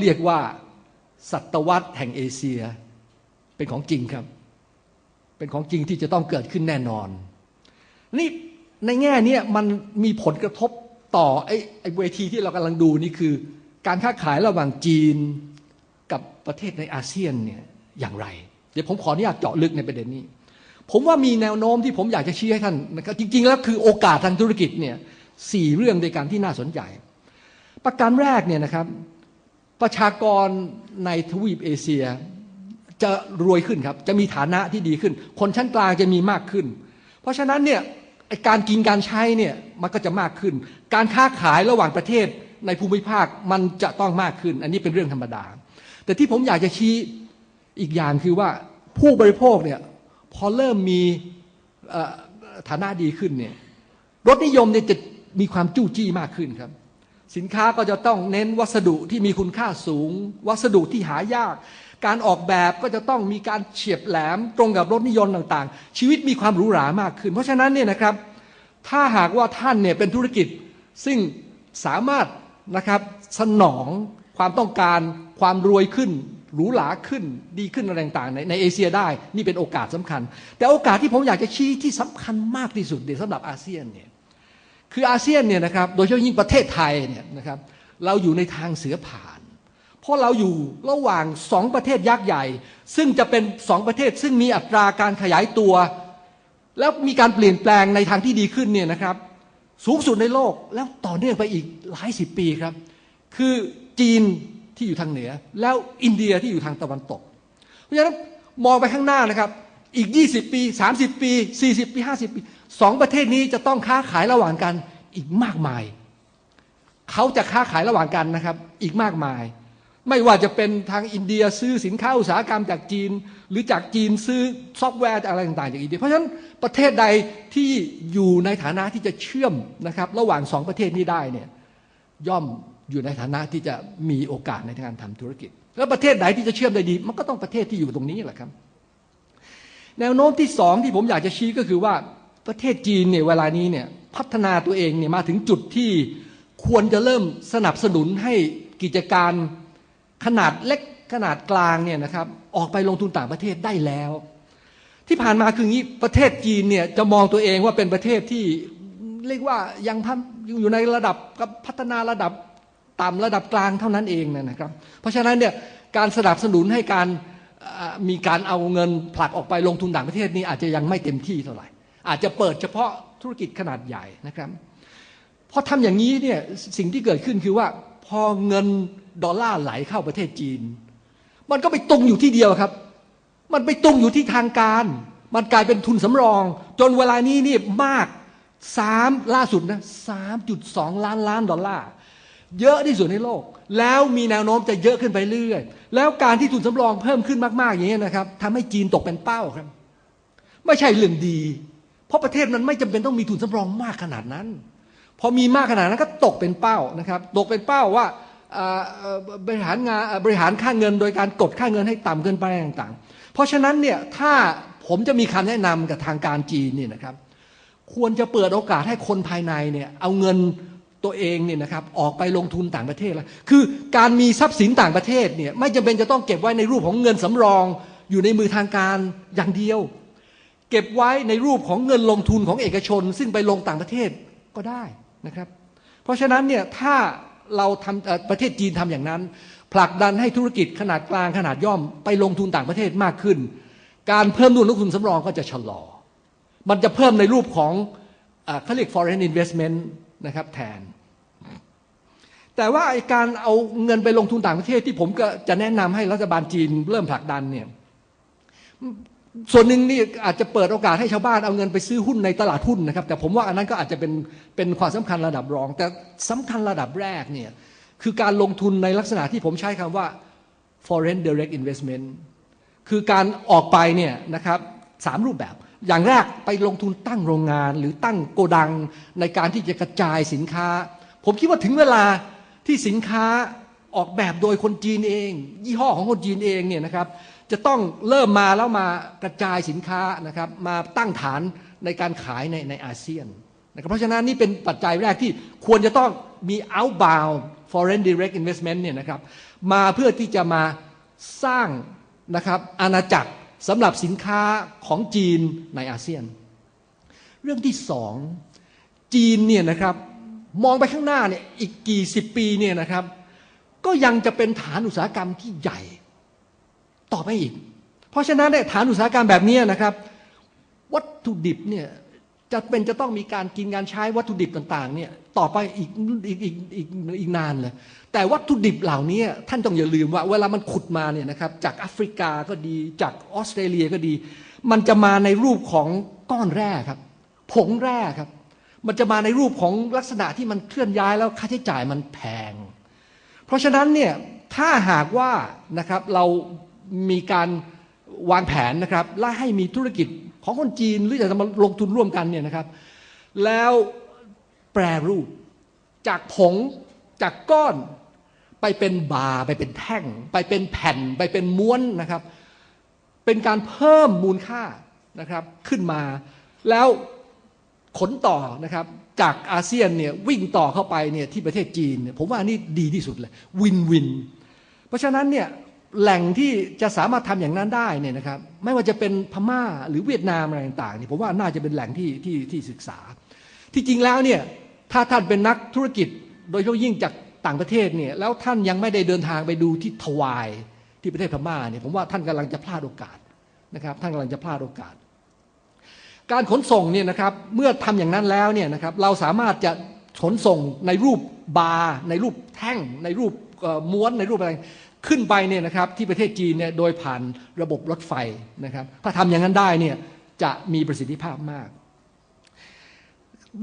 เรียกว่าศตวรรษแห่งเอเชีย เป็นของจริงครับ เป็นของจริงที่จะต้องเกิดขึ้นแน่นอน นี่ในแง่นี้มันมีผลกระทบต่อไอ้ไอ้เวทีที่เรากำลังดูนี่คือ การค้าขายระหว่างจีนกับประเทศในอาเซียนเนี่ยอย่างไร เดี๋ยวผมขออนุญาตเจาะลึกในประเด็นนี้ ผมว่ามีแนวโน้มที่ผมอยากจะชี้ให้ท่านนะครับจริง ๆ แล้วคือโอกาสทางธุรกิจเนี่ยสี่เรื่องด้วยกันที่น่าสนใจ ประการแรกเนี่ยนะครับ ประชากรในทวีปเอเชียจะรวยขึ้นครับ จะมีฐานะที่ดีขึ้น คนชั้นกลางจะมีมากขึ้น เพราะฉะนั้นเนี่ยการกินการใช้เนี่ยมันก็จะมากขึ้น การค้าขายระหว่างประเทศในภูมิภาคมันจะต้องมากขึ้น อันนี้เป็นเรื่องธรรมดา แต่ที่ผมอยากจะชี้อีกอย่างคือว่าผู้บริโภคเนี่ยพอเริ่มมีฐานะดีขึ้นเนี่ยรสนิยมเนี่ยจะมีความจู้จี้มากขึ้นครับ สินค้าก็จะต้องเน้นวัสดุที่มีคุณค่าสูง วัสดุที่หายาก การออกแบบก็จะต้องมีการเฉียบแหลมตรงกับรสนิยมต่างๆ ชีวิตมีความหรูหรามากขึ้น เพราะฉะนั้นเนี่ยนะครับ ถ้าหากว่าท่านเนี่ยเป็นธุรกิจซึ่งสามารถนะครับสนองความต้องการความรวยขึ้นหรูหราขึ้นดีขึ้นอะไรต่างๆในในเอเชียได้นี่เป็นโอกาสสำคัญ แต่โอกาสที่ผมอยากจะชี้ที่สำคัญมากที่สุดเนี่ยวสำหรับอาเซียนเนี่ย คืออาเซียนเนี่ยนะครับโดยเฉพาะยิ่งประเทศไทยเนี่ยนะครับเราอยู่ในทางเสือผ่าน เพราะเราอยู่ระหว่างสองประเทศยักษ์ใหญ่ ซึ่งจะเป็นสองประเทศซึ่งมีอัตราการขยายตัว แล้วมีการเปลี่ยนแปลงในทางที่ดีขึ้นเนี่ยนะครับสูงสุดในโลกแล้วต่อเนื่องไปอีกหลายสิบปีครับ คือจีนที่อยู่ทางเหนือ แล้วอินเดียที่อยู่ทางตะวันตก เพราะฉะนั้นมองไปข้างหน้านะครับ อีก 20 ปี 30 ปี 40 ปี 50 ปีสองประเทศนี้จะต้องค้าขายระหว่างกันอีกมากมาย เขาจะค้าขายระหว่างกันนะครับ อีกมากมาย ไม่ว่าจะเป็นทางอินเดียซื้อสินค้าอุตสาหกรรมจากจีน หรือจากจีนซื้อซอฟต์แวร์จากอะไรต่างๆจากอินเดีย เพราะฉะนั้นประเทศใดที่อยู่ในฐานะที่จะเชื่อมนะครับ ระหว่างสองประเทศนี้ได้เนี่ยย่อมอยู่ในฐานะที่จะมีโอกาสในการทำธุรกิจ แล้วประเทศไหนที่จะเชื่อมได้ดี มันก็ต้องประเทศที่อยู่ตรงนี้แหละครับ แนวโน้มที่สองที่ผมอยากจะชี้ก็คือว่าประเทศจีนเนี่ยเวลานี้เนี่ยพัฒนาตัวเองเนี่ยมาถึงจุดที่ควรจะเริ่มสนับสนุนให้กิจการขนาดเล็กขนาดกลางเนี่ยนะครับออกไปลงทุนต่างประเทศได้แล้ว ที่ผ่านมาคืองี้ประเทศจีนเนี่ยจะมองตัวเองว่าเป็นประเทศที่เรียกว่ายังพัฒอยู่ในระดับกับพัฒนาระดับต่ำระดับกลางเท่านั้นเองนะครับ เพราะฉะนั้นเนี่ยการสนับสนุนให้การ มีการเอาเงินผลักออกไปลงทุนต่างประเทศนี้อาจจะยังไม่เต็มที่เท่าไหร่ อาจจะเปิดเฉพาะธุรกิจขนาดใหญ่นะครับพอทำอย่างนี้เนี่ยสิ่งที่เกิดขึ้นคือว่าพอเงินดอลลาร์ไหลเข้าประเทศจีน มันก็ไปตุงอยู่ที่เดียวครับ มันไปตุงอยู่ที่ทางการ มันกลายเป็นทุนสำรอง จนเวลานี้นี่มากสามล่าสุดนะสามจุดสองล้านล้านดอลลาร์ เยอะที่สุดในโลก แล้วมีแนวโน้มจะเยอะขึ้นไปเรื่อย แล้วการที่ทุนสำรองเพิ่มขึ้นมาก ๆ อย่างนี้นะครับทำให้จีนตกเป็นเป้าครับ ไม่ใช่เรื่องดี เพราะประเทศมันไม่จำเป็นต้องมีทุนสำรองมากขนาดนั้น พอมีมากขนาดนั้นก็ตกเป็นเป้านะครับ ตกเป็นเป้าว่าบริหารงานเอ่อบริหารค่าเงินโดยการกดค่าเงินให้ต่ำเกินไปต่าง ๆ เพราะฉะนั้นเนี่ยถ้าผมจะมีคำแนะนำกับทางการจีนเนี่ยนะครับ ควรจะเปิดโอกาสให้คนภายในเนี่ยเอาเงิน ตัวเองเนี่ยนะครับออกไปลงทุนต่างประเทศแล้วคือการมีทรัพย์สินต่างประเทศเนี่ยไม่จำเป็นจะต้องเก็บไว้ในรูปของเงินสำรอง อยู่ในมือทางการอย่างเดียว เก็บไว้ในรูปของเงินลงทุนของเอกชน ซึ่งไปลงต่างประเทศก็ได้นะครับ เพราะฉะนั้นเนี่ยถ้าเราทำประเทศจีนทำอย่างนั้น ผลักดันให้ธุรกิจขนาดกลางขนาดย่อมไปลงทุนต่างประเทศมากขึ้น การเพิ่มนู่นลงทุนสำรองก็จะชะลอ มันจะเพิ่มในรูปของอเขาเรียก foreign investment นะครับแทน แต่ว่าไอการเอาเงินไปลงทุนต่างประเทศที่ผมก็จะแนะนำให้รัฐบาลจีนเริ่มผลักดันเนี่ยส่วนหนึ่งนี่อาจจะเปิดโอกาสให้ชาวบ้านเอาเงินไปซื้อหุ้นในตลาดหุ้นนะครับ แต่ผมว่าอันนั้นก็อาจจะเป็นเป็นความสำคัญระดับรอง แต่สำคัญระดับแรกเนี่ยคือการลงทุนในลักษณะที่ผมใช้คำว่า foreign direct investment คือการออกไปเนี่ยนะครับสามรูปแบบ อย่างแรกไปลงทุนตั้งโรงงาน หรือตั้งโกดังในการที่จะกระจายสินค้า ผมคิดว่าถึงเวลา ที่สินค้าออกแบบโดยคนจีนเอง ยี่ห้อของคนจีนเองเนี่ยนะครับ จะต้องเริ่มมาแล้วมากระจายสินค้านะครับ มาตั้งฐานในการขายในในอาเซียนนะครับเพราะฉะนั้นนี่เป็นปัจจัยแรกที่ควรจะต้องมี outbound foreign direct investment เนี่ยนะครับ มาเพื่อที่จะมาสร้างนะครับอาณาจักรสำหรับสินค้าของจีนในอาเซียน เรื่องที่สองจีนเนี่ยนะครับ มองไปข้างหน้าเนี่ยอีกกี่สิบปีเนี่ยนะครับ ก็ยังจะเป็นฐานอุตสาหกรรมที่ใหญ่ต่อไปอีก เพราะฉะนั้นเนี่ยฐานอุตสาหกรรมแบบนี้นะครับ วัตถุดิบเนี่ยจะเป็นจะต้องมีการกินการใช้วัตถุดิบต่างๆเนี่ยต่อไปอีกอีกอีกอีกอีกนานเลยแต่วัตถุดิบเหล่านี้ท่านต้องอย่าลืมว่า เวลามันขุดมาเนี่ยนะครับจากแอฟริกาก็ดีจากออสเตรเลียก็ดี มันจะมาในรูปของก้อนแร่ครับ ผงแร่ครับ มันจะมาในรูปของลักษณะที่มันเคลื่อนย้ายแล้วค่าใช้จ่ายมันแพง เพราะฉะนั้นเนี่ยถ้าหากว่านะครับเรามีการวางแผนนะครับและให้มีธุรกิจของคนจีนหรือจะมาลงทุนร่วมกันเนี่ยนะครับ แล้วแปรรูปจากผงจากก้อนไปเป็นบาไปเป็นแท่ง ไปเป็นแผ่น ไปเป็นม้วนนะครับ เป็นการเพิ่มมูลค่านะครับขึ้นมา แล้ว ขนต่อนะครับจากอาเซียนเนี่ยวิ่งต่อเข้าไปเนี่ยที่ประเทศจีนเนี่ยผมว่านี่ดีที่สุดเลยวินวิน เพราะฉะนั้นเนี่ยแหล่งที่จะสามารถทำอย่างนั้นได้เนี่ยนะครับไม่ว่าจะเป็นพม่าหรือเวียดนามอะไรต่างๆเนี่ยผมว่าน่าจะเป็นแหล่งที่ที่ที่ศึกษา ที่จริงแล้วเนี่ยถ้าท่านเป็นนักธุรกิจโดยเฉพาะยิ่งจากต่างประเทศเนี่ยแล้วท่านยังไม่ได้เดินทางไปดูที่ทวายที่ประเทศพม่าเนี่ยผมว่าท่านกำลังจะพลาดโอกาสนะครับท่านกำลังจะพลาดโอกาส การขนส่งเนี่ยนะครับเมื่อทำอย่างนั้นแล้วเนี่ยนะครับเราสามารถจะขนส่งในรูปบาร์ในรูปแท่ง ในรูปม้วนในรูปอะไรขึ้นไปเนี่ยนะครับที่ประเทศจีนเนี่ยโดยผ่านระบบรถไฟนะครับถ้าทำอย่างนั้นได้เนี่ยจะมีประสิทธิภาพมาก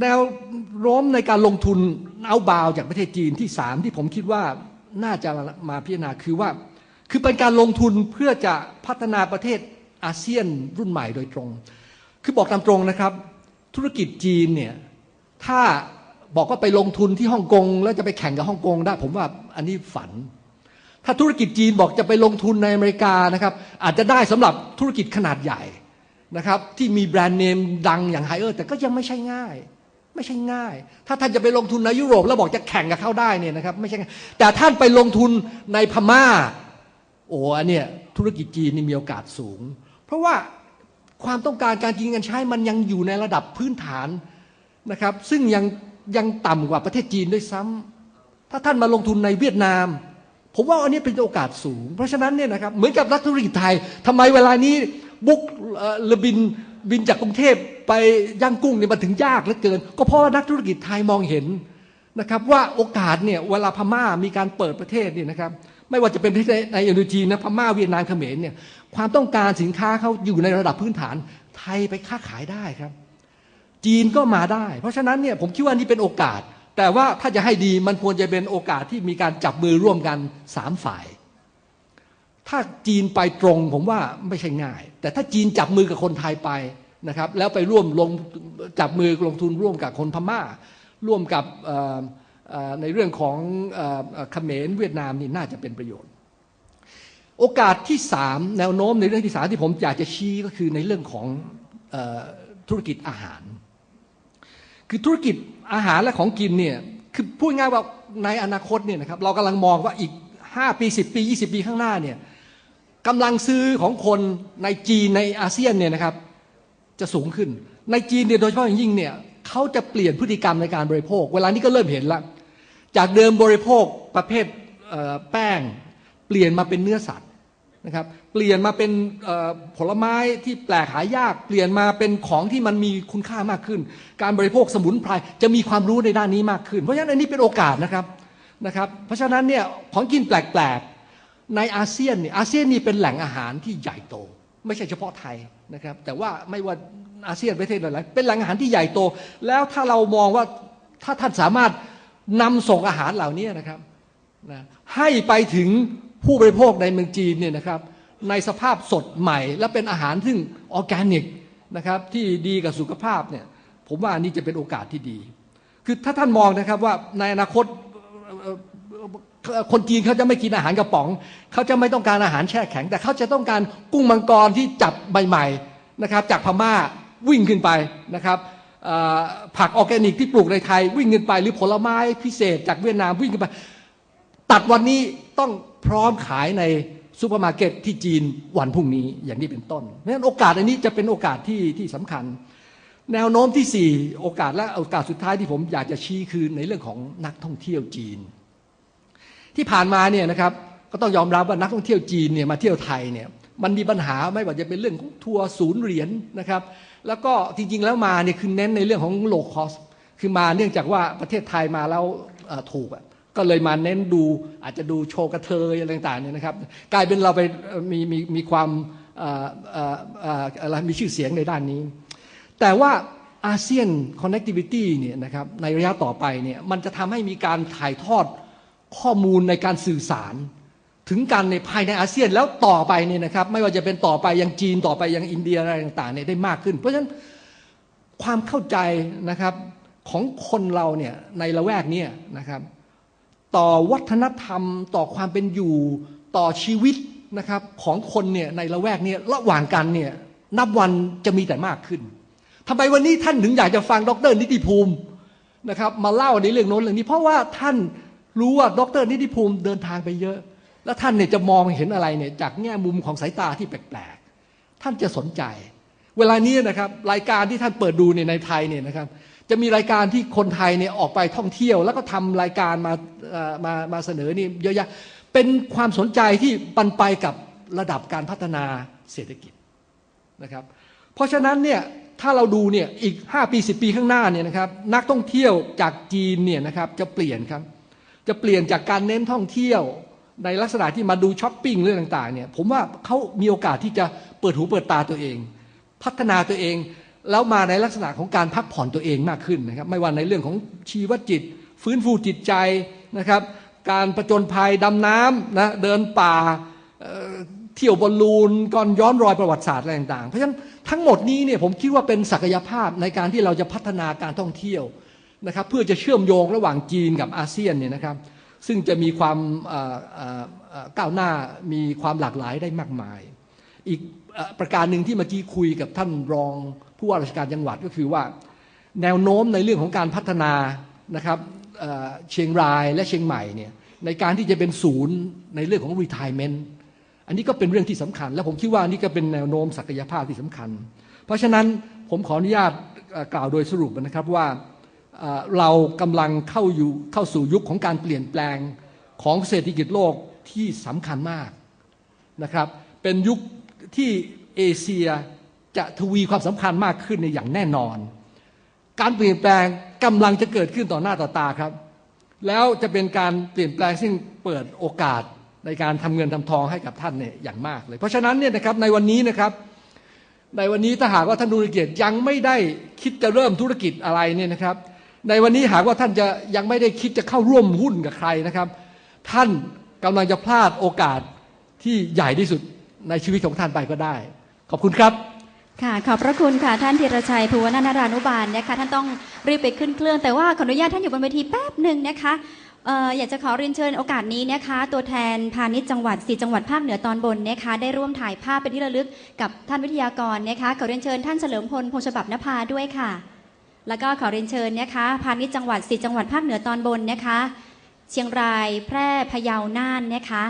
แนวโน้มในการลงทุนเอาบาวจากประเทศจีนที่สามที่ผมคิดว่าน่าจะมาพิจารณาคือว่า คือเป็นการลงทุนเพื่อจะพัฒนาประเทศอาเซียนรุ่นใหม่โดยตรง คือบอกตามตรงนะครับ ธุรกิจจีนเนี่ยถ้าบอกว่าไปลงทุนที่ฮ่องกงแล้วจะไปแข่งกับฮ่องกงได้ ผมว่าอันนี้ฝัน ถ้าธุรกิจจีนบอกจะไปลงทุนในอเมริกานะครับ อาจจะได้สำหรับธุรกิจขนาดใหญ่นะครับ ที่มีแบรนด์เนมดังอย่างไฮเออร์แต่ก็ยังไม่ใช่ง่าย ไม่ใช่ง่าย ถ้าท่านจะไปลงทุนในยุโรปแล้วบอกจะแข่งกับเขาได้เนี่ยนะครับไม่ใช่ง่ายแต่ท่านไปลงทุนในพม่า โอ้อันเนี้ยธุรกิจจีนนี่มีโอกาสสูง เพราะว่า ความต้องการการกินกันใช้มันยังอยู่ในระดับพื้นฐานนะครับ ซึ่งยังยังต่ำกว่าประเทศจีนด้วยซ้ำถ้าท่านมาลงทุนในเวียดนาม ผมว่าอันนี้เป็นโอกาสสูง เพราะฉะนั้นเนี่ยนะครับเหมือนกับนักธุรกิจไทยทำไมเวลานี้บุกรือบินบินจากกรุงเทพไปย่างกุ้งเนี่ยมันถึงยากเหลือเกิน ก็เพราะว่านักธุรกิจไทยมองเห็นนะครับว่าโอกาสเนี่ยเวลาพม่ามีการเปิดประเทศเนี่ยนะครับ ไม่ว่าจะเป็นในอินโดจีนนะพม่าเวียดนามเขมรเนี่ยความต้องการสินค้าเขาอยู่ในระดับพื้นฐานไทยไปค้าขายได้ครับ จีนก็มาได้ เพราะฉะนั้นเนี่ยผมคิดว่านี่เป็นโอกาส แต่ว่าถ้าจะให้ดีมันควรจะเป็นโอกาสที่มีการจับมือร่วมกันสามฝ่าย ถ้าจีนไปตรงผมว่าไม่ใช่ง่าย แต่ถ้าจีนจับมือกับคนไทยไปนะครับ แล้วไปร่วมลงจับมือลงทุนร่วมกับคนพม่า ร่วมกับ ในเรื่องของเขมรเวียดนามนี่น่าจะเป็นประโยชน์ โอกาสที่สามแนวโน้มในเรื่องที่สามที่ผมอยากจะชี้ก็คือในเรื่องของธุรกิจอาหาร คือธุรกิจอาหารและของกินเนี่ยคือพูดง่ายว่าในอนาคตเนี่ยนะครับเรากำลังมองว่าอีก 5 ปี 10 ปี 20 ปีข้างหน้าเนี่ยกำลังซื้อของคนในจีนในอาเซียนเนี่ยนะครับจะสูงขึ้น ในจีนเนี่ยโดยเฉพาะอย่างยิ่งเนี่ยเขาจะเปลี่ยนพฤติกรรมในการบริโภค เวลานี้ก็เริ่มเห็นแล้ว จากเดิมบริโภคประเภทแป้งเปลี่ยนมาเป็นเนื้อสัตว์นะครับ เปลี่ยนมาเป็นผลไม้ที่แปลกหายาก เปลี่ยนมาเป็นของที่มันมีคุณค่ามากขึ้น การบริโภคสมุนไพรจะมีความรู้ในด้านนี้มากขึ้น เพราะฉะนั้นอันนี้เป็นโอกาสนะครับนะครับ เพราะฉะนั้นเนี่ยของกินแปลกๆในอาเซียนเนี่ยอาเซียนนี่เป็นแหล่งอาหารที่ใหญ่โต ไม่ใช่เฉพาะไทยนะครับ แต่ว่าไม่ว่าอาเซียนประเทศอะไรเป็นแหล่งอาหารที่ใหญ่โต แล้วถ้าเรามองว่าถ้าท่านสามารถ นำส่งอาหารเหล่านี้นะครับนะให้ไปถึงผู้บริโภคในเมืองจีนเนี่ยนะครับในสภาพสดใหม่ และเป็นอาหารซึ่งออร์แกนิกนะครับที่ดีกับสุขภาพเนี่ยผมว่านี่จะเป็นโอกาสที่ดี คือถ้าท่านมองนะครับว่าในอนาคตคนจีนเขาจะไม่กินอาหารกระป๋อง เขาจะไม่ต้องการอาหารแช่แข็ง แต่เขาจะต้องการกุ้งมังกรที่จับใหม่ๆนะครับจากพม่าวิ่งขึ้นไปนะครับ ผักออร์แกนิกที่ปลูกในไทย วิ่งกันไปหรือผลไม้พิเศษจากเวียดนามวิ่งกันไป ตัดวันนี้ต้องพร้อมขายในซูเปอร์มาร์เก็ตที่จีนวันพรุ่งนี้อย่างนี้เป็นต้นนั้นโอกาสอันนี้จะเป็นโอกาสที่ที่สำคัญ แนวโน้มที่สี่โอกาสและโอกาสสุดท้ายที่ผมอยากจะชี้คือในเรื่องของนักท่องเที่ยวจีน ที่ผ่านมาเนี่ยนะครับก็ต้องยอมรับว่านักท่องเที่ยวจีนเนี่ยมาเที่ยวไทยเนี่ย มันมีปัญหาไม่ว่าจะเป็นเรื่องของทัวร์ศูนย์เหรียญนะครับ แล้วก็จริงๆแล้วมาเนี่ยคือเน้นในเรื่องของโลคอสคือมาเนื่องจากว่าประเทศไทยมาแล้วถูกก็เลยมาเน้นดูอาจจะดูโชว์กระเทยอะไรต่างๆเนี่ยนะครับ กลายเป็นเราไปมีมีมีความอะไรมีชื่อเสียงในด้านนี้ แต่ว่าอาเซียน connectivity เนี่ยนะครับในระยะต่อไปเนี่ยมันจะทำให้มีการถ่ายทอดข้อมูลในการสื่อสาร ถึงกันในภายในอาเซียนแล้วต่อไปเนี่ยนะครับ ไม่ว่าจะเป็นต่อไปยังจีนต่อไปยังอินเดียอะไรต่างๆเนี่ยได้มากขึ้น เพราะฉะนั้นความเข้าใจนะครับของคนเราเนี่ยในละแวกเนี้นะครับ ต่อวัฒนธรรม ต่อความเป็นอยู่ต่อชีวิตนะครับของคนเนี่ยในละแวกเนี้ระหว่างกันเนี่ยนับวันจะมีแต่มากขึ้นทำไมวันนี้ท่านถึงอยากจะฟังดรนิติภูมินะครับ มาเล่าในเรื่องโน้นเรื่องนี้ เพราะว่าท่านรู้ว่าดรนิติภูมิเดินทางไปเยอะ แล้วท่านเนี่ยจะมองเห็นอะไรเนี่ยจากแง่มุมของสายตาที่แปลกๆ ท่านจะสนใจ เวลานี้นะครับรายการที่ท่านเปิดดูเนี่ยในไทยเนี่ยนะครับ จะมีรายการที่คนไทยเนี่ยออกไปท่องเที่ยว แล้วก็ทำรายการมามามาเสนอนี่เยอะแยะเป็นความสนใจที่ปันไปกับระดับการพัฒนาเศรษฐกิจนะครับ เพราะฉะนั้นเนี่ยถ้าเราดูเนี่ยอีก 5 ปี 10 ปีข้างหน้าเนี่ยนะครับนักท่องเที่ยวจากจีนเนี่ยนะครับจะเปลี่ยนครับจะเปลี่ยนจากการเน้นท่องเที่ยว ในลักษณะที่มาดูช้อปปิ้งเรื่องต่างๆเนี่ยผมว่าเขามีโอกาสที่จะเปิดหูเปิดตาตัวเอง พัฒนาตัวเอง แล้วมาในลักษณะของการพักผ่อนตัวเองมากขึ้นนะครับ ไม่ว่าในเรื่องของชีวจิต ฟื้นฟูจิตใจนะครับ การประจนภัยดำน้ำนะเดินป่าเที่ยวบอลลูนก่อนย้อนรอยประวัติศาสตร์อะไรต่างๆ เพราะฉะนั้นทั้งหมดนี้เนี่ยผมคิดว่าเป็นศักยภาพในการที่เราจะพัฒนาการท่องเที่ยวนะครับ เพื่อจะเชื่อมโยงระหว่างจีนกับอาเซียนเนี่ยนะครับ ซึ่งจะมีความก้าวหน้ามีความหลากหลายได้มากมาย อีกอประการหนึ่งที่เมื่อกี้คุยกับท่านรองผู้ว่าราชการจังหวัดก็คือว่า แนวโน้มในเรื่องของการพัฒนานะครับเชียงรายและเชียงใหม่เนี่ยในการที่จะเป็นศูนย์ในเรื่องของ retirement อันนี้ก็เป็นเรื่องที่สำคัญ และผมคิดว่านี่ก็เป็นแนวโน้มศักยภาพที่สำคัญ เพราะฉะนั้นผมขออนุญาตกล่าวโดยสรุปนะครับว่า เรากำลังเข้าอยู่เข้าสู่ยุคของการเปลี่ยนแปลงของเศรษฐกิจโลกที่สำคัญมากนะครับ เป็นยุคที่เอเชียจะทวีความสำคัญมากขึ้นในอย่างแน่นอน การเปลี่ยนแปลงกำลังจะเกิดขึ้นต่อหน้าต่อตาครับ แล้วจะเป็นการเปลี่ยนแปลงซึ่งเปิดโอกาสในการทำเงินทำทองให้กับท่านเนี่ยอย่างมากเลย เพราะฉะนั้นเนี่ยนะครับในวันนี้นะครับในวันนี้ถ้าหากว่าท่านดูเกียรติยังไม่ได้คิดจะเริ่มธุรกิจอะไรเนี่ยนะครับ ในวันนี้หากว่าท่านจะยังไม่ได้คิดจะเข้าร่วมหุ้นกับใครนะครับ ท่านกำลังจะพลาดโอกาสที่ใหญ่ที่สุดในชีวิตของท่านไปก็ได้ ขอบคุณครับค่ะขอบพระคุณค่ะท่านธีรชัยภูวนานารานุบาลนะคะท่านต้องรีบไปขึ้นเครื่อง แต่ว่าขออนุญาตท่านอยู่บนเวทีแป๊บหนึ่งนะคะอยากจะขอเรียนเชิญโอกาสนี้นะคะ ตัวแทนพาณิชย์จังหวัดสี่จังหวัดภาคเหนือตอนบนนะคะได้ร่วมถ่ายภาพเป็นที่ระลึกกับท่านวิทยากรนะคะขอเรียนเชิญท่านเฉลิมพลพงษ์ฉบับนภาด้วยค่ะ แล้วก็ขอเรียนเชิญนะคะพาณิชย์จังหวัดสี่จังหวัดภาคเหนือตอนบนนะคะ เชียงรายแพร่พะเยาน่านนะคะ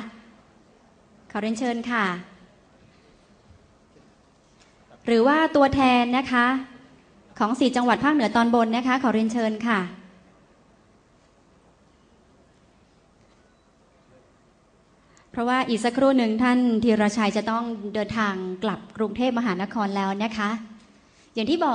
ขอเรียนเชิญค่ะ หรือว่าตัวแทนนะคะ ของสี่จังหวัดภาคเหนือตอนบนนะคะ ขอเรียนเชิญค่ะเพราะว่าอีกสักครู่หนึ่งท่านธีรชัยจะต้องเดินทางกลับกรุงเทพมหานครแล้วนะคะ อย่างที่บอก